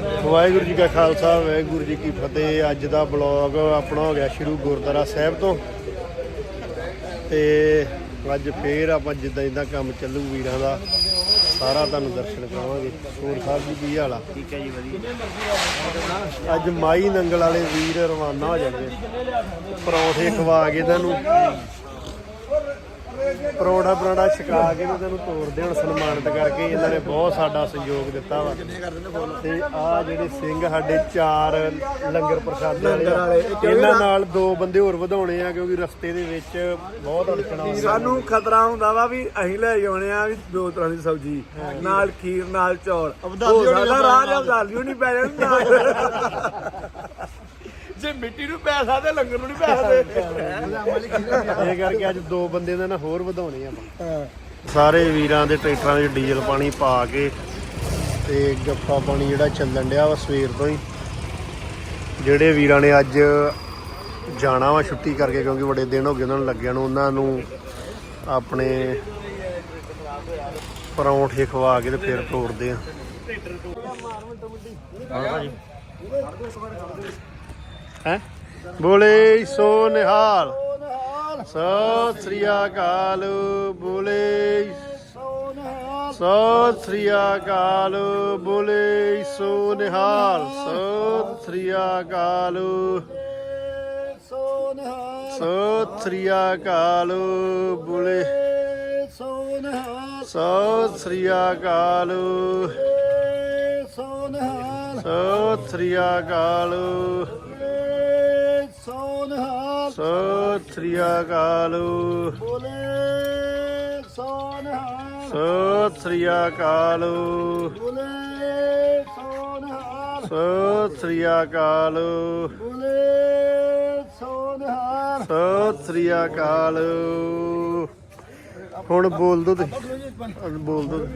ਵਾਹਿਗੁਰੂ ਜੀ ਕਾ ਖਾਲਸਾ ਵਾਹਿਗੁਰੂ ਜੀ ਕੀ ਫਤਿਹ। ਅੱਜ ਦਾ ਬਲੌਗ ਆਪਣਾ ਹੋ ਗਿਆ ਸ਼ੁਰੂ ਗੁਰਦੁਆਰਾ ਸਾਹਿਬ ਤੋਂ। ਤੇ ਅੱਜ ਫੇਰ ਆਪਾਂ ਜਿੱਦਾਂ ਜਿੱਦਾਂ ਕੰਮ ਚੱਲੂ ਵੀਰਾਂ ਦਾ ਸਾਰਾ ਤੁਹਾਨੂੰ ਦਰਸ਼ਨ ਕਰਾਵਾਂਗੇ। ਹੋਰ ਸਾਹਿਬ ਜੀ ਕੀ ਹਾਲ ਆ? ਠੀਕ ਹੈ ਜੀ ਵਧੀਆ। ਅੱਜ ਮਾਈ ਨੰਗਲ ਵਾਲੇ ਵੀਰ ਰਵਾਨਾ ਹੋ ਜਾਣਗੇ। ਪਰੌਂਠੇ ਖਵਾ ਕੇ ਤੁਹਾਨੂੰ ਪਰੌਂਠਾ ਪਰਾਂਠਾ ਛਕਾ ਕੇ ਤੇ ਤੈਨੂੰ ਤੋਰਦੇ ਹੁਣ ਸਨਮਾਨਿਤ ਕਰਕੇ ਇਹਨਾਂ ਨੇ ਬਹੁਤ ਸਾਡਾ ਸਹਿਯੋਗ ਦਿੱਤਾ ਵਾ। ਤੇ ਆ ਜਿਹੜੇ ਸਿੰਘ ਸਾਡੇ ਚਾਰ ਲੰਗਰ ਪ੍ਰਸ਼ਾਦੇ ਵਾਲੇ ਇਹਨਾਂ ਨਾਲ ਦੋ ਬੰਦੇ ਹੋਰ ਵਧਾਉਣੇ ਆ ਕਿਉਂਕਿ ਰਸਤੇ ਦੇ ਵਿੱਚ ਬਹੁਤ ਅੜਚਣਾ ਆਉਂਦੀਆਂ ਸਾਨੂੰ ਖਤਰਾ ਹੁੰਦਾ ਵਾ ਵੀ ਅਸੀਂ ਲੈ ਜਾਉਣੇ ਆ ਵੀ ਦੋ ਤਰ੍ਹਾਂ ਦੀ ਸਬਜ਼ੀ ਨਾਲ ਖੀਰ ਨਾਲ ਚੌਲ। ਅਬਦਾਲੀ ਹੋ ਸਕਦਾ ਨਾ ਰਾਹ ਜਾਂ ਅਬਦਾਲੀ ਨਹੀਂ ਪੈ ਜਾਣੀ ਨਾਲ। ਜੇ ਮਿੱਟੀ ਨੂੰ ਪੈਸਾ ਤੇ ਲੰਗਰ ਨੂੰ ਨਹੀਂ ਪੈਸਾ ਇਹ ਕਰਕੇ ਅੱਜ ਦੋ ਬੰਦੇ ਦਾ ਨਾ ਹੋਰ ਵਧਾਉਣੇ ਆ ਆਪਾਂ। ਸਾਰੇ ਵੀਰਾਂ ਦੇ ਟਰੈਕਟਰਾਂ ਵਿੱਚ ਡੀਜ਼ਲ ਪਾਣੀ ਪਾ ਕੇ ਤੇ ਗੱਫਾ ਪਾਣੀ ਜਿਹੜਾ ਚੱਲਣ ਡਿਆ ਵਾ ਸਵੇਰ ਤੋਂ ਹੀ। ਜਿਹੜੇ ਵੀਰਾਂ ਨੇ ਅੱਜ ਜਾਣਾ ਵਾ ਛੁੱਟੀ ਕਰਕੇ ਕਿਉਂਕਿ ਬੜੇ ਦਿਨ ਹੋ ਗਏ ਉਹਨਾਂ ਨੂੰ ਲੱਗਿਆ ਨੂੰ ਉਹਨਾਂ ਨੂੰ ਆਪਣੇ ਪਰੌਂਠੇ ਖਵਾ ਕੇ ਤੇ ਫਿਰ ਤੋਰਦੇ ਆ। ਹੈ ਬੋਲੇ ਸੋ ਨਿਹਾਲ। ਸਤਿ ਸ੍ਰੀ ਅਕਾਲ, ਬੋਲੇ ਸਤਿ ਸ੍ਰੀ ਅਕਾਲ, ਬੋਲੇ ਸੋ ਨਿਹਾਲ। ਸਤਿ ਸ੍ਰੀ ਅਕਾਲ। ਸਤਿ ਸ੍ਰੀ ਅਕਾਲ, ਬੋਲੇ। ਸਤਿ ਸ੍ਰੀ ਅਕਾਲ। ਸਤਿ ਸ੍ਰੀ ਅਕਾਲ। ਸਤਿ ਸ੍ਰੀ ਅਕਾਲ। ਸਤਿ ਸ੍ਰੀ ਅਕਾਲ। ਸਤਿ ਸ੍ਰੀ ਅਕਾਲ। ਸਤਿ ਸ੍ਰੀ ਅਕਾਲ। ਹੁਣ ਬੋਲ ਦੋ ਤੇ। ਹੁਣ ਬੋਲ ਦੋ।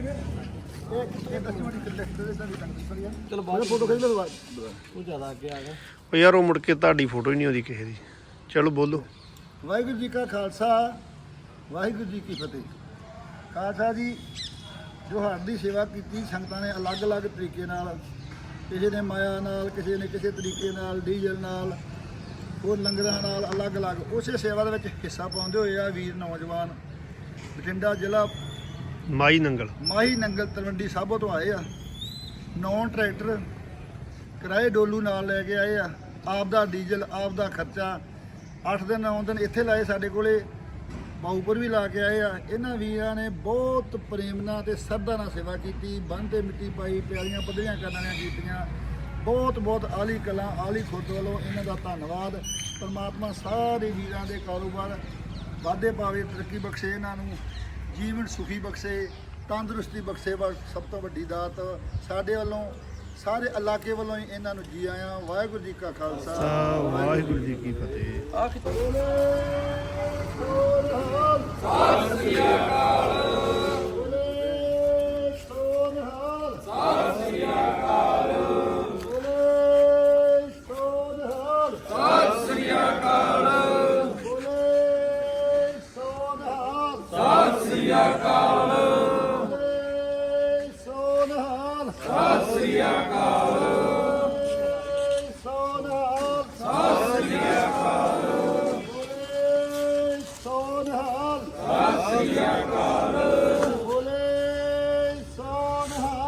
ਚਲੋ ਬਾਅਦ ਫੋਟੋ ਖਿੱਚ ਲਓ ਤੂੰ ਜ਼ਿਆਦਾ ਅੱਗੇ ਆ ਗਿਆ ਉਹ ਯਾਰ ਉਹ ਮੁੜ ਕੇ ਤੁਹਾਡੀ ਫੋਟੋ ਹੀ ਨਹੀਂ ਆਉਂਦੀ ਕਿਸੇ ਦੀ। ਚਲੋ ਬੋਲੋ। ਵਾਹਿਗੁਰੂ ਜੀ ਕਾ ਖਾਲਸਾ ਵਾਹਿਗੁਰੂ ਜੀ ਕੀ ਫਤਿਹ। ਖਾਲਸਾ ਜੀ ਜੋ ਹਰ ਦੀ ਸੇਵਾ ਕੀਤੀ ਸੰਗਤਾਂ ਨੇ ਅਲੱਗ-ਅਲੱਗ ਤਰੀਕੇ ਨਾਲ ਕਿਸੇ ਨੇ ਮਾਇਆ ਨਾਲ ਕਿਸੇ ਨੇ ਕਿਸੇ ਤਰੀਕੇ ਨਾਲ ਡੀਜ਼ਲ ਨਾਲ ਹੋਰ ਲੰਗਰਾਂ ਨਾਲ ਅਲੱਗ-ਅਲੱਗ ਉਸੇ ਸੇਵਾ ਦੇ ਵਿੱਚ ਹਿੱਸਾ ਪਾਉਂਦੇ ਹੋਏ ਆ ਵੀਰ ਨੌਜਵਾਨ ਬਠਿੰਡਾ ਜ਼ਿਲ੍ਹਾ ਮਾਈ ਨੰਗਲ। ਮਾਹੀ ਨੰਗਲ ਤਲਵੰਡੀ ਸਾਬੋ ਤੋਂ ਆਏ ਆ। ਨੌ ਟਰੈਕਟਰ ਕਿਰਾਏ ਡੋਲੂ ਨਾਲ ਲੈ ਕੇ ਆਏ ਆ। ਆਪ ਦਾ ਡੀਜ਼ਲ ਆਪ ਦਾ ਖਰਚਾ 8 ਦਿਨ 9 ਦਿਨ ਇੱਥੇ ਲਾਏ ਸਾਡੇ ਕੋਲੇ ਬਾਊਪੁਰ ਵੀ ਲਾ ਕੇ ਆਏ ਆ। ਇਹਨਾਂ ਵੀਰਾਂ ਨੇ ਬਹੁਤ ਪ੍ਰੇਮ ਨਾਲ ਤੇ ਸਰਦਾ ਨਾਲ ਸੇਵਾ ਕੀਤੀ, ਬੰਨ ਮਿੱਟੀ ਪਾਈ, ਪਿਆਰੀਆਂ ਪੱਧਰੀਆਂ ਕਰਨ ਵਾਲੀਆਂ ਕੀਤੀਆਂ। ਬਹੁਤ ਬਹੁਤ ਆਲੀ ਕਲਾ, ਆਲੀ ਖੁਦ ਵੱਲੋਂ ਇਹਨਾਂ ਦਾ ਧੰਨਵਾਦ। ਪਰਮਾਤਮਾ ਸਾਰੇ ਵੀਰਾਂ ਦੇ ਕਾਰੋਬਾਰ ਵਾਧੇ ਪਾਵੇ, ਤਰੱਕੀ ਬਖਸ਼ੇ ਇਹਨਾਂ ਨੂੰ, ਜੀਵਨ ਸੁਖੀ ਬਖਸ਼ੇ, ਤੰਦਰੁਸਤੀ ਬਖਸ਼ੇ ਵਾ ਸਭ ਤੋਂ ਵੱਡੀ ਦਾਤ। ਸਾਡੇ ਵੱਲੋਂ ਸਾਰੇ ਇਲਾਕੇ ਵੱਲੋਂ ਹੀ ਇਹਨਾਂ ਨੂੰ ਜੀ ਆਇਆਂ। ਵਾਹਿਗੁਰੂ ਜੀ ਕਾ ਖਾਲਸਾ। ਵਾਹਿਗੁਰੂ ਜੀ ਕੀ ਫਤਿਹ।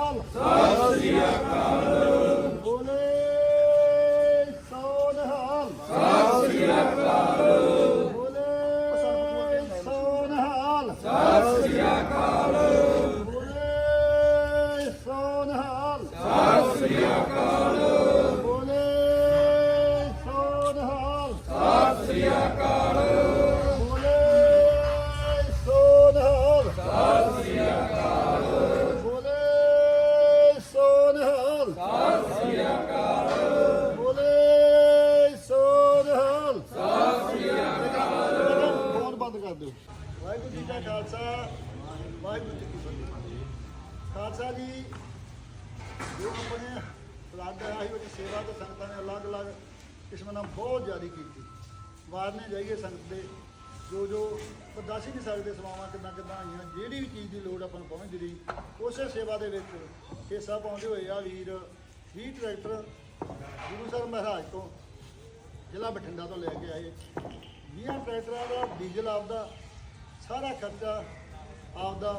ਫੋਨ ਵਾਹਿਗੁਰੂ ਜੀ ਕਾ ਖਾਲਸਾ, ਵਾਹਿਗੁਰੂ ਜੀ ਕੀ ਫਤਿਹ। ਖਾਲਸਾ ਜੀ, ਜੋ ਆਪਣੇ ਪਲਾਟ ਆਇਆ ਸੀ, ਉਹਦੀ ਸੇਵਾ ਤੇ ਸੰਗਤਾਂ ਨੇ ਅਲੱਗ-ਅਲੱਗ ਕਿਸਮਾਂ ਨਾਲ ਬਹੁਤ ਜ਼ਿਆਦੀ ਕੀਤੀ। ਵਾਰਨੇ ਜਾਈਏ ਸੰਗਤ ਦੇ ਜੋ ਜੋ ਪਰ ਦੱਸ ਹੀ ਨਹੀਂ ਸਕਦੇ ਸੇਵਾਵਾਂ ਕਿੱਦਾਂ ਕਿੱਦਾਂ ਆਈਆਂ, ਜਿਹੜੀ ਵੀ ਚੀਜ਼ ਦੀ ਲੋੜ ਆਪਾਂ ਨੂੰ ਪਹੁੰਚਦੀ ਰਹੀ, ਉਸੇ ਸੇਵਾ ਦੇ ਵਿੱਚ ਹਿੱਸਾ ਪਾਉਂਦੇ ਹੋਏ ਆ ਵੀਰ 20 ਟਰੈਕਟਰ, ਗੁਰੂ ਸਰ ਮਹਾਰਾਜ ਤੋਂ ਜ਼ਿਲ੍ਹਾ ਬਠਿੰਡਾ ਤੋਂ ਲੈ ਕੇ ਆਏ। 20 ਟਰੈਕਟਰਾਂ ਦਾ, ਡੀਜ਼ਲ ਆਪਦਾ ਸਾਰਾ ਖਰਚਾ ਆਪਦਾ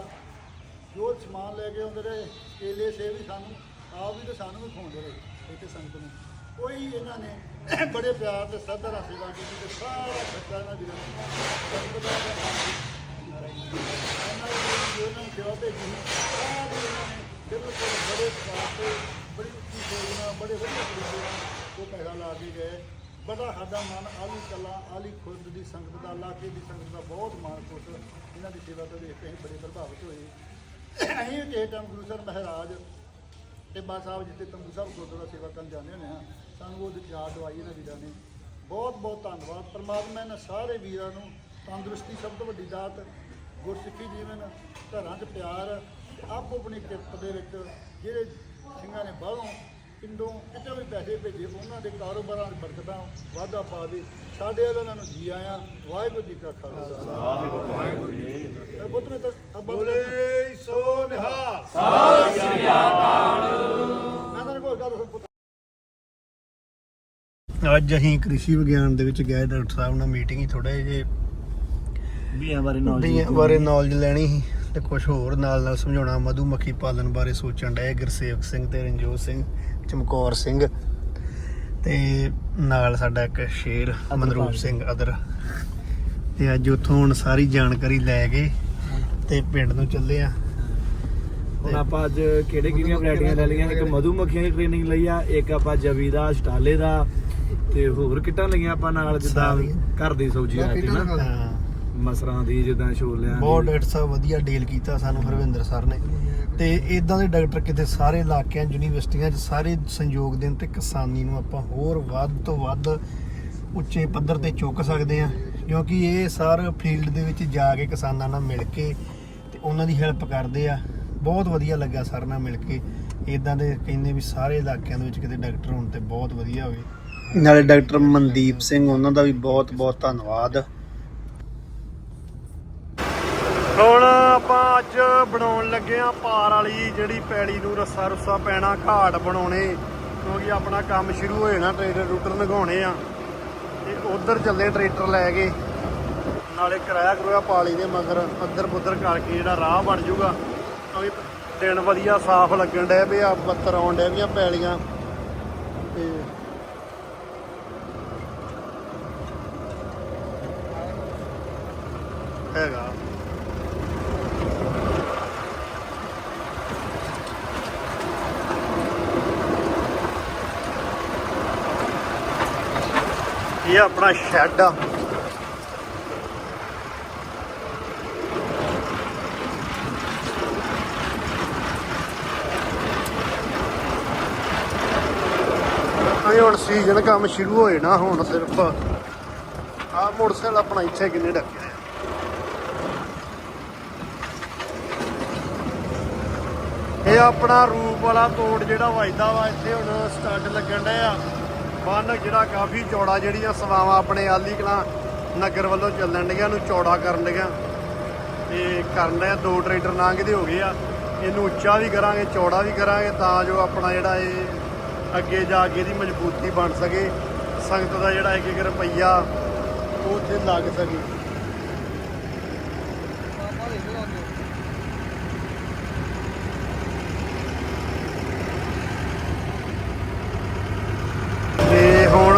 ਜੋ ਸਮਾਨ ਲੈ ਕੇ ਆਉਂਦੇ ਰਹੇ ਕੇਲੇ ਸੇਬ ਵੀ ਸਾਨੂੰ ਆਪ ਵੀ ਤੇ ਸਾਨੂੰ ਵੀ ਖਵਾਉਂਦੇ ਰਹੇ ਇੱਥੇ ਸੰਗਤ ਨੂੰ। ਕੋਈ ਇਹਨਾਂ ਨੇ ਬੜੇ ਪਿਆਰ ਤੇ ਸਤਿ ਨਾਲ ਸੇਵਾ ਕੀਤੀ ਤੇ ਸਾਰਾ ਖਰਚਾ ਇਹਨਾਂ ਦੀ ਨੇ ਸੰਗਤ ਦਾ ਇਹਨਾਂ ਨੇ ਜੋ ਇਹਨਾਂ ਨੂੰ ਸੇਵਾ ਭੇਜੀ ਸੀ, ਇਹਨਾਂ ਨੇ ਬਿਲਕੁਲ ਬੜੇ ਪਿਆਰ ਤੇ ਬੜੀ ਉੱਚੀ ਸੋਚ ਨਾਲ ਬੜੇ ਵਧੀਆ ਤਰੀਕੇ ਨਾਲ ਉਹ ਪੈਸਾ ਲਾ ਕੇ ਗਏ। ਬੜਾ ਸਾਡਾ ਮਨ ਆਲੀ ਕਲਾ, ਆਲੀ ਖੁਰਦ ਦੀ ਸੰਗਤ ਦਾ ਇਲਾਕੇ ਦੀ ਸੰਗਤ ਦਾ ਬਹੁਤ ਮਾਣ ਖੁਸ਼ ਇਹਨਾਂ ਦੀ ਸੇਵਾ ਤੋਂ ਦੇਖ ਕੇ ਅਸੀਂ ਬੜੇ ਪ੍ਰਭਾਵਿਤ ਹੋਏ। ਅਸੀਂ ਵੀ ਕਿਸੇ ਟਾਈਮ ਗੁਰੂ ਸਾਹਿਬ ਮਹਾਰਾਜ ਟਿੱਬਾ ਸਾਹਿਬ ਜਿੱਥੇ ਤੰਬੂ ਸਾਹਿਬ ਗੁਰਦੁਆਰਾ ਸੇਵਾ ਕਰਨ ਜਾਂਦੇ ਹੁੰਦੇ ਹਾਂ, ਸਾਨੂੰ ਉਹ ਯਾਦ ਦਵਾਈ ਇਹਨਾਂ ਵੀਰਾਂ ਨੇ। ਬਹੁਤ ਬਹੁਤ ਧੰਨਵਾਦ। ਪਰਮਾਤਮਾ ਇਹਨਾਂ ਸਾਰੇ ਵੀਰਾਂ ਨੂੰ ਤੰਦਰੁਸਤੀ ਸਭ ਤੋਂ ਵੱਡੀ ਦਾਤ, ਗੁਰਸਿੱਖੀ ਜੀਵਨ, ਘਰਾਂ 'ਚ ਪਿਆਰ ਆਪੋ ਆਪਣੀ ਕਿਰਤ ਦੇ ਵਿੱਚ ਜਿਹੜੇ ਸਿੰਘਾਂ ਨੇ ਬਾਹਰੋਂ ਪਿੰਡੋਂ ਕਿਤੇ ਵੀ ਪੈਸੇ ਭੇਜੇ ਉਹਨਾਂ ਦੇ ਕਾਰੋਬਾਰਾਂ 'ਚ ਬਰਕਤਾਂ ਵਾਧਾ ਪਾਵੇ ਸਾਡੇ ਵੱਲੋਂ ਉਹਨਾਂ ਨੂੰ ਜੀ ਆਇਆਂ ਵਾਹਿਗੁਰੂ ਜੀ ਕਾ ਖਾਲਸਾ। ਵਾਹਿਗੁਰੂ ਜੀ ਕੀ ਫਤਿਹ ਬੁੱਧ ਨੇ ਤਾਂ ਬੋਲੇ ਸੋ ਨਿਹਾਲ। ਮੈਂ ਤਾਂ ਕੋਈ ਗੱਲ ਪੁੱਤ। ਅੱਜ ਅਸੀਂ ਕ੍ਰਿਸ਼ੀ ਵਿਗਿਆਨ ਦੇ ਵਿੱਚ ਗਏ ਡਾਕਟਰ ਸਾਹਿਬ ਨਾਲ ਮੀਟਿੰਗ ਹੀ ਥੋੜਾ ਜਿਹੇ। ਵੀਆਂ ਬਾਰੇ ਬੀਆਂ ਬਾਰੇ ਨੌਲੇਜ ਲੈਣੀ ਸੀ ਤੇ ਕੁਝ ਹੋਰ ਨਾਲ ਨਾਲ ਸਮਝਾਉਣਾ ਮਧੂ ਮੱਖੀ ਪਾਲਣ ਬਾਰੇ ਸੋਚਣ ਡਏ ਗੁਰਸੇਵਕ ਸਿੰਘ ਤੇ ਰਣਜੋਤ ਸਿੰਘ। ਚਮਕੌਰ ਸਿੰਘ ਤੇ ਨਾਲ ਸਾਡਾ ਇੱਕ ਸ਼ੇਰ ਮਨਰੂਪ ਸਿੰਘ ਅਦਰ। ਤੇ ਅੱਜ ਉੱਥੋਂ ਹੁਣ ਸਾਰੀ ਜਾਣਕਾਰੀ ਲੈ ਕੇ ਤੇ ਪਿੰਡ ਨੂੰ ਚੱਲੇ ਆ। ਹੁਣ ਆਪਾਂ ਅੱਜ ਕਿਹੜੇ ਕਿਹੜੀਆਂ ਵੈਰਾਈਟੀਆਂ ਲੈ ਲਈਆਂ? ਇੱਕ ਮਧੂ ਮੱਖੀਆਂ ਦੀ ਟ੍ਰੇਨਿੰਗ ਲਈ ਆ ਇੱਕ ਆਪਾਂ ਜਵੀ ਦਾ ਸਟਾਲੇ ਦਾ ਤੇ ਹੋਰ ਕਿੱਟਾਂ ਲਈਆਂ ਆਪਾਂ ਨਾਲ ਜਿੱਦਾਂ। ਘਰ ਦੀ ਸਬਜ਼ੀਆਂ ਬਾਕੀ ਆਤੀ ਨਾ। ਮਸਰਾਂ ਦੀ ਜਿੱਦਾਂ ਛੋਲਿਆਂ ਬਹੁਤ ਡਾਕਟਰ ਸਾਹਿਬ ਵਧੀਆ ਡੀਲ ਕੀਤਾ ਸਾਨੂੰ ਹਰਵਿੰਦਰ ਸਰ ਨੇ। ਤੇ ਇਦਾਂ ਦੇ ਡਾਕਟਰ ਕਿਤੇ ਸਾਰੇ ਇਲਾਕਿਆਂ ਯੂਨੀਵਰਸਿਟੀਆਂ 'ਚ ਸਾਰੇ ਸੰਯੋਗ ਦੇਣ ਤੇ ਕਿਸਾਨੀ ਨੂੰ ਆਪਾਂ ਹੋਰ ਵੱਧ ਤੋਂ ਵੱਧ ਉੱਚੇ ਪੱਧਰ ਤੇ ਚੁੱਕ ਸਕਦੇ ਆ ਕਿਉਂਕਿ ਇਹ ਸਰ ਫੀਲਡ ਦੇ ਵਿੱਚ ਜਾ ਕੇ ਕਿਸਾਨਾਂ ਨਾਲ ਮਿਲ ਕੇ ਤੇ ਉਹਨਾਂ ਦੀ ਹੈਲਪ ਕਰਦੇ ਆ। ਬਹੁਤ ਵਧੀਆ ਲੱਗਾ ਸਰ ਨਾਲ ਮਿਲ ਕੇ। ਇਦਾਂ ਦੇ ਕਹਿੰਦੇ ਵੀ ਸਾਰੇ ਇਲਾਕਿਆਂ ਦੇ ਵਿੱਚ ਕਿਤੇ ਡਾਕਟਰ ਹੋਣ ਤੇ ਬਹੁਤ ਵਧੀਆ ਹੋਵੇ। ਨਾਲੇ ਡਾਕਟਰ ਮਨਦੀਪ ਸਿੰਘ ਉਹਨਾਂ ਦਾ ਵੀ ਬਹੁਤ ਬਹੁਤ ਧੰਨਵਾਦ। ਹੁਣ ਆਪਾਂ ਅੱਜ ਬਣਾਉਣ ਲੱਗੇ ਆ ਪਾਰ ਵਾਲੀ ਜਿਹੜੀ ਪੈਲੀ ਨੂੰ ਰੱਸਾ ਰੁੱਸਾ ਪੈਣਾ ਘਾਟ ਬਣਾਉਣੇ, ਕਿਉਂਕਿ ਆਪਣਾ ਕੰਮ ਸ਼ੁਰੂ ਹੋ ਜਾਣਾ ਟਰੈਕਟਰ ਰੂਟਰ ਲਗਾਉਣੇ ਆ। ਤੇ ਉਧਰ ਚੱਲੇ ਟਰੈਕਟਰ ਲੈ ਕੇ, ਨਾਲੇ ਕਿਰਾਇਆ ਕਰੋਇਆ ਪਾਲੀ ਦੇ ਮਗਰ ਅੱਧਰ ਪੁੱਧਰ ਕਰਕੇ ਜਿਹੜਾ ਰਾਹ ਬਣ ਜਾਊਗਾ। ਕਿਉਂਕਿ ਦਿਨ ਵਧੀਆ ਸਾਫ਼ ਲੱਗਣ ਡਿਆ ਪਿਆ ਆ ਬੱਤਰ ਆਉਣ ਡਿਆ ਵੀਆਂ ਪੈਲੀਆਂ ਤੇ ਹੈਗਾ ਇਹ ਆਪਣਾ ਸ਼ੈੱਡ ਆ। ਅਸੀਂ ਹੁਣ ਸੀਜ਼ਨ ਕੰਮ ਸ਼ੁਰੂ ਹੋਏ ਨਾ, ਹੁਣ ਸਿਰਫ ਆ ਮੋਟਰਸਾਈਕਲ ਆਪਣਾ ਇੱਥੇ ਕਿੰਨੇ ਡੱਕਿਆ ਇਹ ਆਪਣਾ ਰੂਪ ਵਾਲਾ ਤੋੜ ਜਿਹੜਾ ਵੱਜਦਾ ਵਾ, ਇੱਥੇ ਹੁਣ ਸਟੱਡ ਲੱਗਣ ਡਿਆ ਬੰਨ ਜਿਹੜਾ ਕਾਫੀ ਚੌੜਾ ਜਿਹੜੀ ਆ ਸਵਾਵਾਂ ਆਪਣੇ ਆਲੀ ਕਲਾਂ ਨਗਰ ਵੱਲੋਂ ਚੱਲਣ ਡੀਆਂ ਨੂੰ ਚੌੜਾ ਕਰਨ ਡੀਆਂ ਤੇ ਕਰਨ ਡਿਆ ਦੋ ਟਰੈਕਟਰ ਲੰਘਦੇ ਹੋ ਗਏ ਆ। ਇਹਨੂੰ ਉੱਚਾ ਵੀ ਕਰਾਂਗੇ, ਚੌੜਾ ਵੀ ਕਰਾਂਗੇ, ਤਾਂ ਜੋ ਆਪਣਾ ਜਿਹੜਾ ਇਹ ਅੱਗੇ ਜਾ ਕੇ ਇਹਦੀ ਮਜ਼ਬੂਤੀ ਬਣ ਸਕੇ, ਸੰਗਤ ਦਾ ਜਿਹੜਾ ਇੱਕ ਇੱਕ ਰੁਪਈਆ ਉਹ ਉੱਥੇ ਲੱਗ ਸਕੇ ਤੇ ਹੁਣ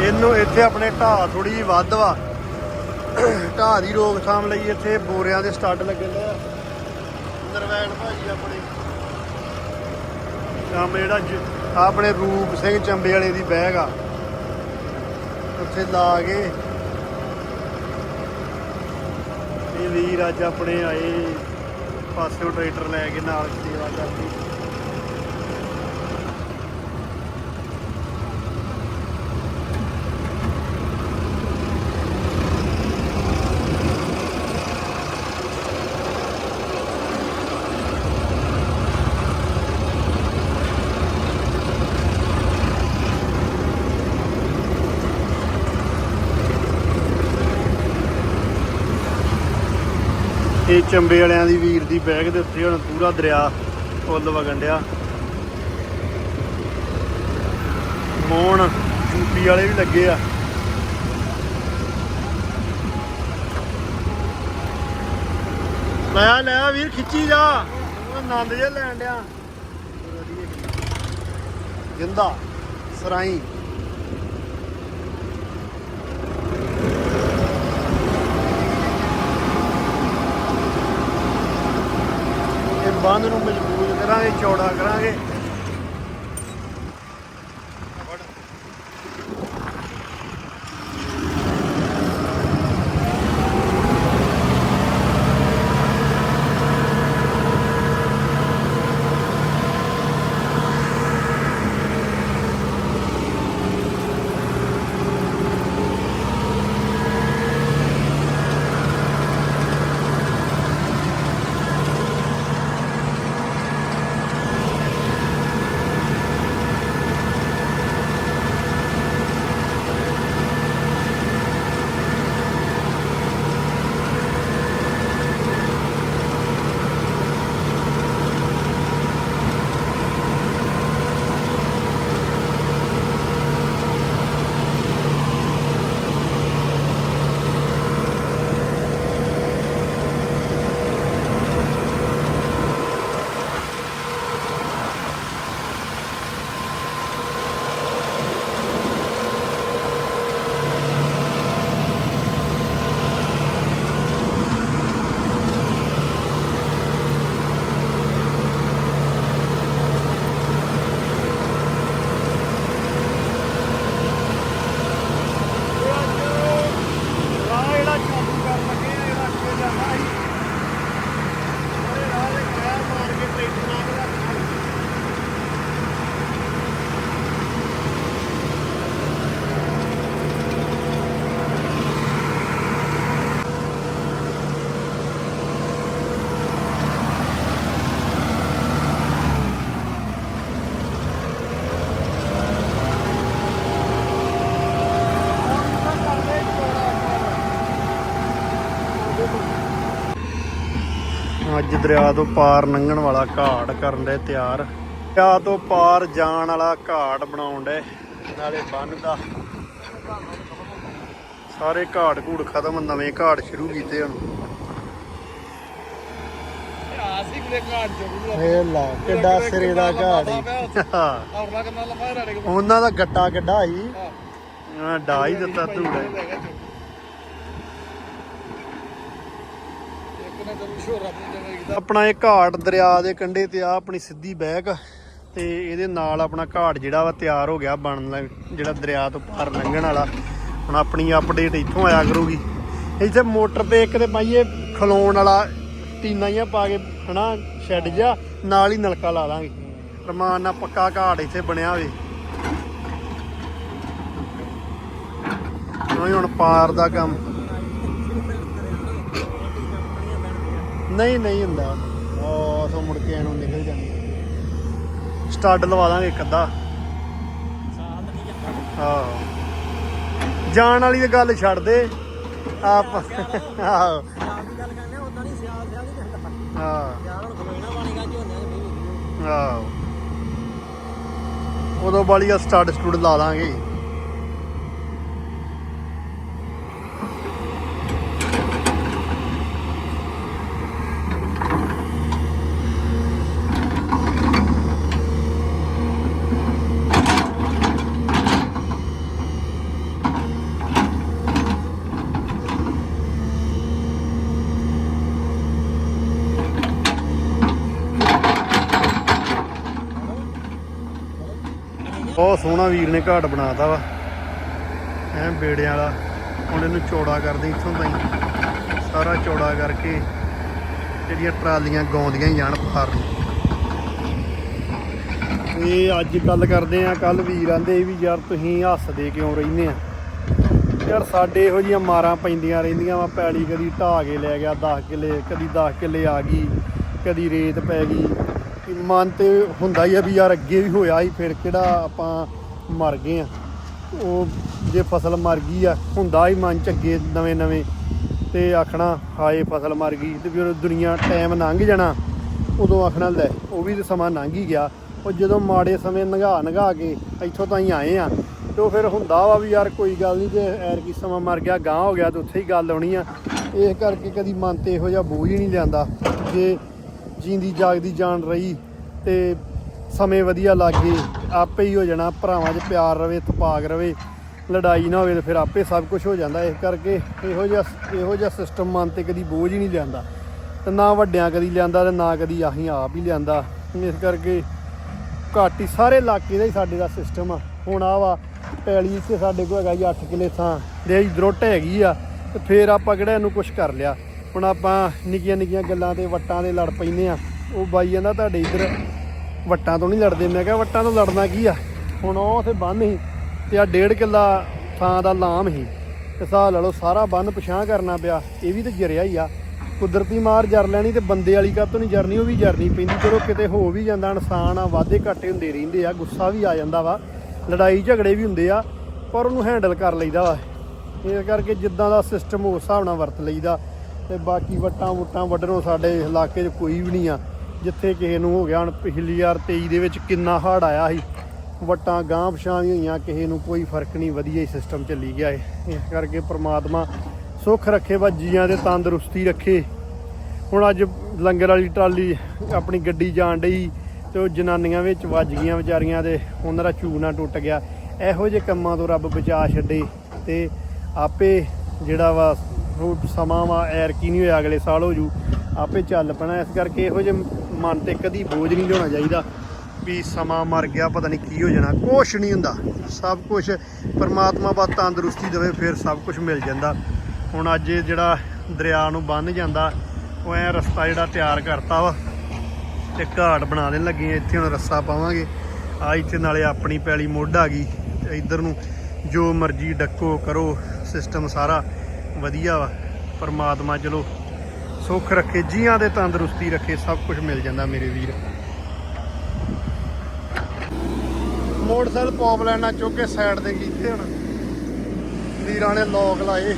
ਇਹਨੂੰ ਇੱਥੇ ਆਪਣੇ ਢਾਹ ਥੋੜੀ ਜਿਹੀ ਵੱਧ ਵਾ। ਢਾਹ ਦੀ ਰੋਕਥਾਮ ਲਈ ਇੱਥੇ ਬੋਰਿਆਂ ਦੇ ਸਟੱਡ ਲੱਗੇ ਨੇ। ਨਰਵੈਣ ਭਾਜੀ ਆਪਣੇ। ਕੰਮ ਜਿਹੜਾ ਆਪਣੇ ਰੂਪ ਸਿੰਘ ਚੰਬੇ ਵਾਲੇ ਦੀ ਬਹਿਗ ਆ। ਉੱਥੇ ਲਾ ਕੇ ਇਹ ਵੀਰ ਅੱਜ ਆਪਣੇ ਆਏ, ਪਾਸਿਓ ਟਰੈਕਟਰ ਲੈ ਕੇ ਨਾਲ ਸੇਵਾ ਕਰਦੀ ਇਹ ਚੰਬੇ ਵਾਲਿਆਂ ਦੀ ਵੀਰ ਦੀ ਬੈਗ ਦੇ ਉੱਤੇ ਹੁਣ ਪੂਰਾ ਦਰਿਆ ਫੁੱਲ ਵਗਣ ਡਿਆ। ਮੋਣ ਯੂਪੀ ਵਾਲੇ ਵੀ ਲੱਗੇ ਆ। ਲੈ ਲੈ ਵੀਰ, ਖਿੱਚੀ ਜਾ। ਆਨੰਦ ਜੇ ਲੈਣ ਡਿਆ। ਜਿੰਦਾ, ਸਰਾਈ। ਬੰਦ ਨੂੰ ਮਜ਼ਬੂਤ ਕਰਾਂਗੇ ਚੌੜਾ ਕਰਾਂਗੇ। ਅੱਜ ਦਰਿਆ ਤੋਂ ਪਾਰ ਲੰਘਣ ਵਾਲਾ ਘਾਟ ਕਰਨ ਦੇ ਤਿਆਰ। ਦਰਿਆ ਤੋਂ ਪਾਰ ਜਾਣ ਵਾਲਾ ਘਾਟ ਬਣਾਉਣ ਦੇ ਨਾਲੇ ਬੰਨ ਦਾ ਸਾਰੇ ਘਾਟ ਘੂੜ ਖਤਮ ਨਵੇਂ ਘਾਟ ਸ਼ੁਰੂ ਕੀਤੇ ਹੁਣ। ਆਸੀ ਕੋਲੇ ਘਾਟ ਚੋਂ ਇਹ ਲਾ ਕਿੱਡਾ ਸਿਰੇ ਦਾ ਘਾਟ ਹੀ। ਔਰਲਾ ਕੰਨਾ ਲੰਮਾ ਰਾੜੇ ਕੋ ਉਹਨਾਂ ਦਾ ਗੱਟਾ ਕਿੱਡਾ ਸੀ। ਹਾਂ। ਡਾ ਹੀ ਦਿੱਤਾ ਧੂੜਾ। ਇੱਕ ਨੇ ਕਰੂ ਸ਼ੋਰ ਆਪਣੀ ਆਪਣਾ ਇਹ ਘਾਟ ਦਰਿਆ ਦੇ ਕੰਢੇ ਤੇ ਆ, ਆਪਣੀ ਸਿੱਧੀ ਬਹਿਕ ਤੇ ਇਹਦੇ ਨਾਲ ਆਪਣਾ ਘਾਟ ਜਿਹੜਾ ਵਾ ਤਿਆਰ ਹੋ ਗਿਆ ਬਣਨ ਜਿਹੜਾ ਦਰਿਆ ਤੋਂ ਪਾਰ ਲੰਘਣ ਵਾਲਾ। ਹੁਣ ਆਪਣੀ ਅਪਡੇਟ ਇੱਥੋਂ ਆਇਆ ਕਰੂਗੀ। ਇੱਥੇ ਮੋਟਰ ਤੇ ਇੱਕ ਤੇ ਪਾਈਏ ਖਲੋਣ ਵਾਲਾ ਟੀਨਾ ਜਿਹਾ ਪਾ ਕੇ, ਹਨਾ ਸ਼ੈੱਡ ਜਾ ਨਾਲ ਹੀ ਨਲਕਾ ਲਾ ਦਾਂਗੇ ਰਮਾਨ ਨਾਲ ਪੱਕਾ ਘਾਟ ਇੱਥੇ ਬਣਿਆ ਹੋਵੇ। ਹੁਣ ਪਾਰ ਦਾ ਕੰਮ। ਨਹੀਂ ਨਹੀਂ ਹੁੰਦਾ। ਉਹ ਸੋ ਮੁੜ ਕੇ ਇਹਨੂੰ ਨਿਕਲ ਜਾਂਦੀ। ਸਟੱਡ ਲਵਾ ਦਾਂਗੇ ਇੱਕ ਅੱਧਾ। ਆਹੋ। ਜਾਣ ਵਾਲੀ ਤੇ ਗੱਲ ਛੱਡ ਦੇ। ਆਪ ਆਹੋ। ਹਾਂ ਉਦੋਂ ਵਾਲੀ ਆ ਸਟੱਡ ਸਟੂਡ ਲਾ ਦਾਂਗੇ ਬਹੁਤ ਸੋਹਣਾ ਵੀਰ ਨੇ ਘਾਟ ਬਣਾਤਾ ਵਾ। ਐ ਬੇੜਿਆਂ ਵਾਲਾ। ਹੁਣ ਇਹਨੂੰ ਚੌੜਾ ਕਰਦੇ ਇੱਥੋਂ ਤਾਈਂ। ਸਾਰਾ ਚੌੜਾ ਕਰਕੇ ਜਿਹੜੀਆਂ ਟਰਾਲੀਆਂ ਗਾਉਂਦੀਆਂ ਹੀ ਜਾਣ ਪਾਰ ਨੂੰ। ਇਹ ਅੱਜ ਗੱਲ ਕਰਦੇ ਆ ਕੱਲ ਵੀਰ ਆਂਦੇ ਵੀ ਯਾਰ ਤੁਸੀਂ ਹੱਸਦੇ ਕਿਉਂ ਰਹਿੰਦੇ ਆ? ਯਾਰ ਸਾਡੇ ਇਹੋ ਜੀਆਂ ਮਾਰਾਂ ਪੈਂਦੀਆਂ ਰਹਿੰਦੀਆਂ ਵਾ, ਪੈਲੀ ਕਦੀ ਢਾਹ ਕੇ ਲੈ ਗਿਆ 10 ਕਿੱਲੇ, ਕਦੀ 10 ਕਿੱਲੇ ਆ ਗਈ, ਕਦੀ ਰੇਤ ਪੈ ਗਈ। ਮਨ ਤੇ ਹੁੰਦਾ ਹੀ ਆ ਵੀ ਯਾਰ ਅੱਗੇ ਵੀ ਹੋਇਆ ਹੀ ਫਿਰ ਕਿਹੜਾ ਆਪਾਂ ਮਰ ਗਏ ਆ। ਉਹ ਜੇ ਫਸਲ ਮਰ ਗਈ ਆ, ਹੁੰਦਾ ਹੀ ਮਨ ਚ ਅੱਗੇ ਨਵੇਂ ਨਵੇਂ ਤੇ ਆਖਣਾ, ਹਾਏ ਫਸਲ ਮਰ ਗਈ ਤੇ ਫਿਰ ਦੁਨੀਆ ਟਾਈਮ ਲੰਘ ਜਾਣਾ, ਉਦੋਂ ਆਖਣਾ ਲੈ, ਉਹ ਵੀ ਤੇ ਸਮਾਂ ਲੰਘ ਹੀ ਗਿਆ। ਉਹ ਜਦੋਂ ਮਾੜੇ ਸਮੇਂ ਨੰਗਾ ਨੰਗਾ ਕੇ ਇੱਥੋਂ ਤਾਂ ਹੀ ਆਏ ਆ, ਤੇ ਉਹ ਫਿਰ ਹੁੰਦਾ ਵਾ ਵੀ ਯਾਰ ਕੋਈ ਗੱਲ ਨਹੀਂ ਜੇ ਐਰ ਕੀ ਸਮਾਂ ਮਰ ਗਿਆ ਗਾਂ ਹੋ ਗਿਆ ਤੇ ਉੱਥੇ ਹੀ ਗੱਲ ਆਉਣੀ ਆ। ਇਸ ਕਰਕੇ ਕਦੀ ਮਨ ਤੇ ਇਹੋ ਜਿਹਾ ਬੋਝ ਹੀ ਨਹੀਂ ਲਿਆਂਦਾ, ਜੇ ਜੀਂਦੀ ਜਾਗਦੀ ਜਾਨ ਰਹੀ ਤੇ ਸਮੇਂ ਵਧੀਆ ਲੱਗੇ ਆਪੇ ਹੀ ਹੋ ਜਾਣਾ, ਭਰਾਵਾਂ 'ਚ ਪਿਆਰ ਰਵੇ ਤਪਾਕ ਰਵੇ, ਲੜਾਈ ਨਾ ਹੋਵੇ ਤੇ ਫਿਰ ਆਪੇ ਸਭ ਕੁਝ ਹੋ ਜਾਂਦਾ ਇਸ ਕਰਕੇ। ਇਹੋ ਜਿਹਾ ਇਹੋ ਜਿਹਾ ਸਿਸਟਮ ਮਨ ਤੇ ਕਦੀ ਬੋਝ ਹੀ ਨਹੀਂ ਲਿਆਂਦਾ। ਤੇ ਨਾ ਵੱਡਿਆਂ ਕਦੀ ਲਿਆਂਦਾ ਤੇ ਨਾ ਕਦੀ ਆਹੀਂ ਆਪ ਹੀ ਲਿਆਂਦਾ। ਇਸ ਕਰਕੇ ਘੱਟ ਹੀ ਸਾਰੇ ਇਲਾਕੇ ਦਾ ਹੀ ਸਾਡੇ ਦਾ ਸਿਸਟਮ ਆ। ਹੁਣ ਆ ਵਾ, ਪੈਲੀ ਇੱਥੇ ਸਾਡੇ ਕੋਲ ਹੈਗਾ ਜੀ 8 ਕਿੱਲੇ ਥਾਂ। ਦੇ ਇਧਰੋਂ ਹੈਗੀ ਆ, ਤੇ ਫੇਰ ਆਪਾਂ ਕਿਹੜਾ ਇਹਨੂੰ ਕੁਝ ਕਰ ਲਿਆ। ਹੁਣ ਆਪਾਂ ਨਿੱਕੀਆਂ ਨਿੱਕੀਆਂ ਗੱਲਾਂ ਤੇ ਵੱਟਾਂ ਦੇ ਲੜ ਪੈਨੇ ਆ। ਉਹ ਬਾਈ ਕਹਿੰਦਾ ਤੁਹਾਡੇ ਇੱਧਰ ਵੱਟਾਂ ਤੋਂ ਨਹੀਂ ਲੜਦੇ। ਮੈਂ ਕਿਹਾ ਵੱਟਾਂ ਤੋਂ ਲੜਨਾ ਕੀ ਆ? ਹੁਣ ਉਹ ਉਥੇ ਬੰਨ ਸੀ ਤੇ ਆ ਡੇਢ ਕਿੱਲਾ ਥਾਂ ਦਾ ਲਾਮ ਸੀ। ਤੇ ਹਿਸਾਬ ਲਾ ਲਓ ਸਾਰਾ ਬੰਨ ਪਛਾਣ ਕਰਨਾ ਪਿਆ। ਇਹ ਵੀ ਤੇ ਜਰਿਆ ਹੀ ਆ। ਕੁਦਰਤੀ ਮਾਰ ਜਰ ਲੈਣੀ ਤੇ ਬੰਦੇ ਵਾਲੀ ਕਾਹਤੋਂ ਨਹੀਂ ਜਰਨੀ, ਉਹ ਵੀ ਜਰਨੀ ਪੈਂਦੀ। ਚਲੋ ਕਿਤੇ ਹੋ ਵੀ ਜਾਂਦਾ, ਇਨਸਾਨ ਆ, ਵਾਧੇ ਘਾਟੇ ਹੁੰਦੇ ਰਹਿੰਦੇ ਆ, ਗੁੱਸਾ ਵੀ ਆ ਜਾਂਦਾ ਵਾ। ਲੜਾਈ ਝਗੜੇ ਵੀ ਹੁੰਦੇ ਆ, ਪਰ ਉਹਨੂੰ ਹੈਂਡਲ ਕਰ ਲਈਦਾ ਵਾ। ਇਸ ਕਰਕੇ ਜਿੱਦਾਂ ਦਾ ਸਿਸਟਮ ਉਸ ਹਿਸਾਬ ਨਾਲ ਵਰਤ ਲਈਦਾ। ਤੇ ਬਾਕੀ ਵੱਟਾਂ ਵੁੱਟਾਂ ਵੱਢਣੋਂ ਸਾਡੇ ਇਲਾਕੇ 'ਚ ਕੋਈ ਵੀ ਨਹੀਂ ਆ। ਜਿੱਥੇ ਕਿਸੇ ਨੂੰ ਹੋ ਗਿਆ ਹੁਣ ਪਿਛਲੀ ਵਾਰ 23 ਦੇ ਵਿੱਚ ਕਿੰਨਾ ਹੜ ਆਇਆ ਸੀ। ਵੱਟਾਂ ਗਾਂ ਪਛਾਂ ਵੀ ਹੋਈਆਂ, ਕਿਸੇ ਨੂੰ ਕੋਈ ਫ਼ਰਕ ਨਹੀਂ, ਵਧੀਆ ਹੀ ਸਿਸਟਮ ਚੱਲੀ ਗਿਆ ਏ ਇਸ ਕਰਕੇ ਪ੍ਰਮਾਤਮਾ ਸੁੱਖ ਰੱਖੇ ਵਾ ਜੀਆਂ ਦੇ ਤੰਦਰੁਸਤੀ ਰੱਖੇ। ਹੁਣ ਅੱਜ ਲੰਗਰ ਵਾਲੀ ਟਰਾਲੀ ਆਪਣੀ ਗੱਡੀ ਜਾਣ ਡਈ ਤੇ ਉਹ ਜਨਾਨੀਆਂ ਵਿੱਚ ਵੱਜ ਗਈਆਂ ਵਿਚਾਰੀਆਂ ਤੇ ਉਹਨਾਂ ਦਾ ਚੂਨਾ ਟੁੱਟ ਗਿਆ। ਇਹੋ ਜਿਹੇ ਕੰਮਾਂ ਤੋਂ ਰੱਬ ਬਚਾ ਛੱਡੇ ਤੇ ਆਪੇ ਜਿਹੜਾ ਵਾ ਉਹ ਸਮਾਂ ਵਾ ਐਰ ਕੀ ਨਹੀਂ ਹੋਇਆ, ਅਗਲੇ ਸਾਲ ਹੋ ਜੂ। ਆਪੇ ਚੱਲ ਪੈਣਾ, ਇਸ ਕਰਕੇ ਇਹੋ ਜਿਹੇ ਮਨ ਤੇ ਕਦੀ ਬੋਝ ਨਹੀਂ ਲਿਆਉਣਾ ਚਾਹੀਦਾ ਵੀ ਸਮਾਂ ਮਰ ਗਿਆ, ਪਤਾ ਨਹੀਂ ਕੀ ਹੋ ਜਾਣਾ। ਕੁਛ ਨਹੀਂ ਹੁੰਦਾ। ਸਭ ਕੁਝ ਪਰਮਾਤਮਾ ਬਾ ਤੰਦਰੁਸਤੀ ਦੇਵੇ, ਫਿਰ ਸਭ ਕੁਝ ਮਿਲ ਜਾਂਦਾ। ਹੁਣ ਅੱਜ ਇਹ ਜਿਹੜਾ ਦਰਿਆ ਨੂੰ ਬੰਨ ਜਾਂਦਾ, ਉਹ ਐ ਰਸਤਾ ਜਿਹੜਾ ਤਿਆਰ ਕਰਤਾ ਵਾ ਤੇ ਘਾਟ ਬਣਾ ਦੇਣ ਲੱਗੇ ਇੱਥੇ ਹੁਣ ਰੱਸਾ ਪਾਵਾਂਗੇ। ਆ ਇੱਥੇ ਨਾਲੇ ਆਪਣੀ ਪੈਲੀ ਮੁੱਢ ਆ ਗਈ। ਇੱਧਰ ਨੂੰ ਜੋ ਮਰਜ਼ੀ ਡੱਕੋ ਕਰੋ ਸਿਸਟਮ ਸਾਰਾ। ਵਧੀਆ ਵਾ। ਪਰਮਾਤਮਾ ਚਲੋ ਸੁੱਖ ਰੱਖੇ, ਜੀਆਂ ਦੇ ਤੰਦਰੁਸਤੀ ਰੱਖੇ, ਸਭ ਕੁਝ ਮਿਲ ਜਾਂਦਾ ਮੇਰੇ ਵੀਰ। ਮੋਟਰਸਾਈਕਲ ਪੌਪ ਲੈਣਾ ਚੁੱਕ ਕੇ ਸਾਈਡ ਤੇ ਕੀਤੇ ਹੁਣ। ਵੀਰਾਂ ਨੇ ਲੋਕ ਲਾਏ।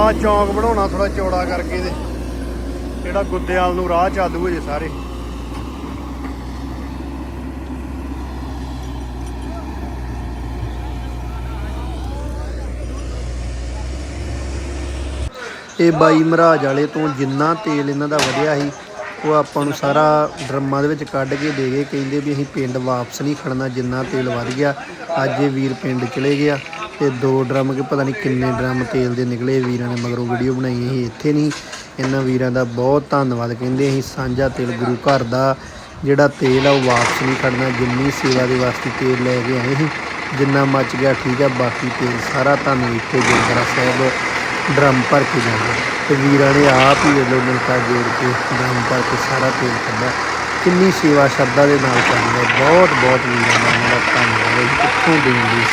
ਆ ਚੌਂਕ ਬਣਾਉਣਾ ਥੋੜਾ ਚੌੜਾ ਕਰਕੇ ਤੇ ਜਿਹੜਾ ਗੁੱਦੇਵਾਲ ਨੂੰ ਰਾਹ ਚਾਲੂ ਹੋ ਜੇ ਸਾਰੇ। ਇਹ ਬਾਈ ਮਹਾਰਾਜ ਵਾਲੇ ਤੋਂ ਜਿੰਨਾ ਤੇਲ ਇਹਨਾਂ ਦਾ ਵਧਿਆ ਸੀ, ਉਹ ਆਪਾਂ ਨੂੰ ਸਾਰਾ ਡਰਮਾਂ ਦੇ ਵਿੱਚ ਕੱਢ ਕੇ ਦੇ ਗਏ, ਕਹਿੰਦੇ ਵੀ ਅਸੀਂ ਪਿੰਡ ਵਾਪਸ ਨਹੀਂ ਖੜਨਾ, ਜਿੰਨਾ ਤੇਲ ਵਧ ਗਿਆ, ਅੱਜ ਇਹ ਵੀਰ ਪਿੰਡ ਚਲੇ ਗਿਆ। ਤੇ ਦੋ ਡਰਮ ਕੇ ਪਤਾ ਨਹੀਂ ਕਿੰਨੇ ਡਰਮ ਤੇਲ ਦੇ ਨਿਕਲੇ ਵੀਰਾਂ ਨੇ, ਮਗਰੋਂ ਵੀਡੀਓ ਬਣਾਈ ਸੀ ਇੱਥੇ ਨਹੀਂ। ਇਹਨਾਂ ਵੀਰਾਂ ਦਾ ਬਹੁਤ ਧੰਨਵਾਦ, ਕਹਿੰਦੇ ਅਸੀਂ ਸਾਂਝਾ ਤੇਲ ਗੁਰੂ ਘਰ ਦਾ ਜਿਹੜਾ ਤੇਲ ਆ ਉਹ ਵਾਪਸ ਨਹੀਂ ਖੜਨਾ, ਜਿੰਨੀ ਸੇਵਾ ਦੇ ਵਾਸਤੇ ਤੇਲ ਲੈ ਕੇ ਆਏ ਸੀ, ਜਿੰਨਾ ਮੱਚ ਗਿਆ ਠੀਕ ਆ, ਬਾਕੀ ਤੇਲ ਸਾਰਾ ਤੁਹਾਨੂੰ ਇੱਥੇ ਗੁਰਦੁਆਰਾ ਸਾਹਿਬ ਡਰਮ ਭਰ ਕੇ ਜਾਂਦਾ ਤੇ ਵੀਰਾਂ ਨੇ ਆਪ ਹੀ ਵੱਲੋਂ ਮਿਲਕਾ ਜੋੜ ਕੇ ਡਰਮ ਭਰ ਕੇ ਸਾਰਾ ਤੇਲ ਕੱਢਿਆ। ਕਿੰਨੀ ਸੇਵਾ ਸ਼ਰਧਾ ਦੇ ਨਾਲ ਕਰਦੇ ਬਹੁਤ ਬਹੁਤ ਵੀਰਾਂ ਦਾ ਮੇਰਾ ਧੰਨਵਾਦ, ਕਿੱਥੋਂ ਦੇਣ ਦੀ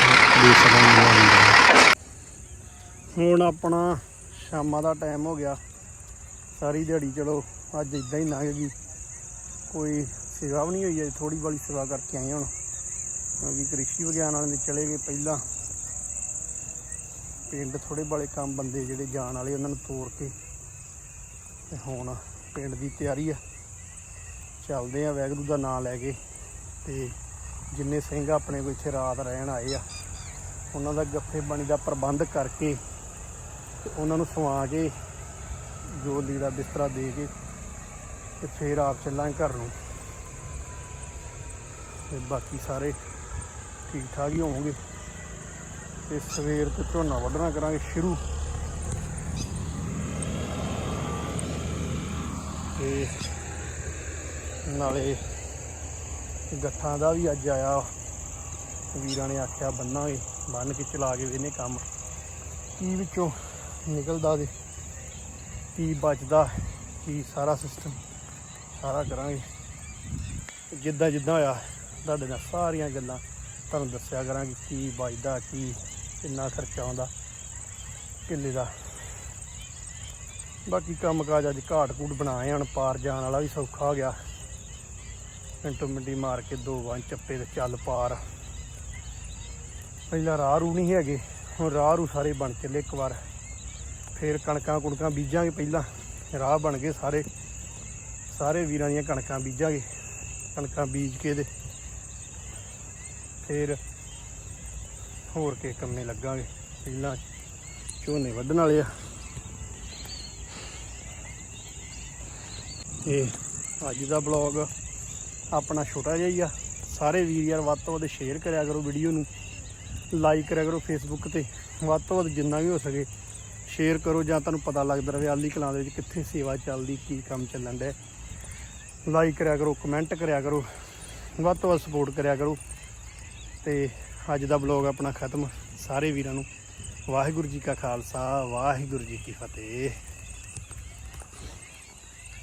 ਦੇ ਸਕਾਂਗੇ ਹੁਣ ਆਪਣਾ ਸ਼ਾਮਾਂ ਦਾ ਟਾਈਮ ਹੋ ਗਿਆ। ਸਾਰੀ ਦਿਹਾੜੀ ਚਲੋ ਅੱਜ ਇਦਾਂ ਹੀ ਲੰਘ ਗਈ। ਕੋਈ ਸੇਵਾ ਵੀ ਨਹੀਂ ਹੋਈ ਅੱਜ ਥੋੜੀ ਵਾਲੀ ਸੇਵਾ ਕਰਕੇ ਆਏ ਹੁਣ। ਕਿਉਂਕਿ ਕ੍ਰਿਸ਼ੀ ਵਿਗਿਆਨ ਵਾਲੇ ਦੇ ਚਲੇ ਗਏ ਪਹਿਲਾਂ। ਪਿੰਡ ਥੋੜੇ ਬਾਲੇ ਕੰਮ ਬੰਦੇ ਜਿਹੜੇ ਜਾਣ ਵਾਲੇ, ਉਹਨਾਂ ਨੂੰ ਤੋੜ ਕੇ। ਤੇ ਹੁਣ ਪਿੰਡ ਦੀ ਤਿਆਰੀ ਆ। ਚੱਲਦੇ ਆ ਵੈਗਰੂ ਦਾ ਨਾਮ ਲੈ ਕੇ। ਤੇ ਜਿੰਨੇ ਸਿੰਘ ਆਪਣੇ ਕੋਲ ਇੱਥੇ ਰਾਤ ਰਹਿਣ ਆਏ ਆ ਉਹਨਾਂ ਦਾ ਗੱਫੇ ਦਾ ਪ੍ਰਬੰਧ ਕਰਕੇ ਤੇ ਉਹਨਾਂ ਨੂੰ ਸਵਾ ਕੇ ਜੋ ਲੀੜਾ ਬਿਸਤਰਾ ਦੇ ਕੇ ਤੇ ਫੇਰ ਆਪ ਚੱਲਾਂਗੇ ਘਰ ਨੂੰ। ਤੇ ਬਾਕੀ ਸਾਰੇ ਠੀਕ ਠਾਕ ਹੀ ਹੋਣਗੇ ਤੇ ਸਵੇਰ ਤੋਂ ਝੋਨਾ ਵੱਢਣਾ ਕਰਾਂਗੇ ਸ਼ੁਰੂ। ਤੇ ਨਾਲੇ ਗੱਠਾਂ ਦਾ ਵੀ ਅੱਜ ਆਇਆ। ਵੀਰਾਂ ਨੇ ਆਖਿਆ ਬੰਨਾਂਗੇ। ਬੰਨ ਕੇ ਚਲਾ ਕੇ ਵੇਨੇ ਕੰਮ। ਕੀ ਵਿੱਚੋਂ ਨਿਕਲਦਾ ਦੇ ਕੀ ਬਚਦਾ, ਕੀ ਸਾਰਾ ਸਿਸਟਮ ਸਾਰਾ ਕਰਾਂਗੇ। ਜਿੱਦਾਂ ਜਿੱਦਾਂ ਹੋਇਆ, ਤੁਹਾਡੇ ਨਾਲ ਸਾਰੀਆਂ ਗੱਲਾਂ ਤੁਹਾਨੂੰ ਦੱਸਿਆ ਕਰਾਂਗੇ ਕੀ ਬਚਦਾ ਕੀ ਕਿੰਨਾ ਖਰਚਾ ਆਉਂਦਾ, ਕਿੱਲੇ ਦਾ। ਬਾਕੀ ਕੰਮ ਕਾਜ ਅੱਜ ਘਾਟ ਕੂਟ ਬਣਾਏ ਹਨ ਪਾਰ ਜਾਣ ਵਾਲਾ ਵੀ ਸੌਖਾ ਹੋ ਗਿਆ। ਮਿੰਟੋ ਮਿੰਟੀ ਮਾਰ ਕੇ ਦੋ ਵਾਂ ਚੱਪੇ ਤੇ ਚੱਲ ਪਾਰ। ਪਹਿਲਾਂ ਰਾਹ ਰੂ ਨਹੀਂ ਹੈਗੇ, ਹੁਣ ਰਾਹ ਰੂ ਸਾਰੇ ਬਣ ਚੱਲੇ ਇੱਕ ਵਾਰ। ਫੇਰ ਕਣਕਾਂ ਕੁਣਕਾਂ ਬੀਜਾਂਗੇ ਪਹਿਲਾਂ, ਰਾਹ ਬਣ ਗਏ ਸਾਰੇ। ਸਾਰੇ ਵੀਰਾਂ ਦੀਆਂ ਕਣਕਾਂ ਬੀਜਾਂਗੇ, ਕਣਕਾਂ ਬੀਜ ਕੇ ਦੇ ਫੇਰ ਹੋਰ ਕੇ ਕੰਮੇ ਲੱਗਾਂਗੇ। ਪਹਿਲਾਂ ਝੋਨੇ ਵੱਢਣ ਵਾਲੇ ਆ। ਇਹ ਅੱਜ ਦਾ ਬਲੌਗ ਆਪਣਾ ਛੋਟਾ ਜਿਹਾ ਹੀ ਆ। ਸਾਰੇ ਵੀਰ ਯਾਰ ਵੱਧ ਤੋਂ ਵੱਧ ਸ਼ੇਅਰ ਕਰਿਆ ਕਰੋ ਵੀਡੀਓ ਨੂੰ। ਲਾਈਕ ਕਰਿਆ ਕਰੋ ਫੇਸਬੁੱਕ ਤੇ। ਵੱਧ ਤੋਂ ਵੱਧ ਜਿੰਨਾ ਵੀ ਹੋ ਸਕੇ ਸ਼ੇਅਰ ਕਰੋ ਜਾਂ ਤੁਹਾਨੂੰ ਪਤਾ ਲੱਗਦਾ ਰਹੇ ਆਲੀ ਕਲਾਂ ਦੇ ਵਿੱਚ ਕਿੱਥੇ ਸੇਵਾ ਚੱਲਦੀ, ਕੀ ਕੰਮ ਚੱਲਣ ਡਿਆ। ਲਾਈਕ ਕਰਿਆ ਕਰੋ ਕਮੈਂਟ ਕਰਿਆ ਕਰੋ, ਵੱਧ ਤੋਂ ਵੱਧ ਸਪੋਰਟ ਕਰਿਆ ਕਰੋ। ਤੇ ਅੱਜ ਦਾ ਬਲੌਗ ਆਪਣਾ ਖਤਮ। ਸਾਰੇ ਵੀਰਾਂ ਨੂੰ ਵਾਹਿਗੁਰੂ ਜੀ ਕਾ ਖਾਲਸਾ, ਵਾਹਿਗੁਰੂ ਜੀ ਕੀ ਫਤਿਹ।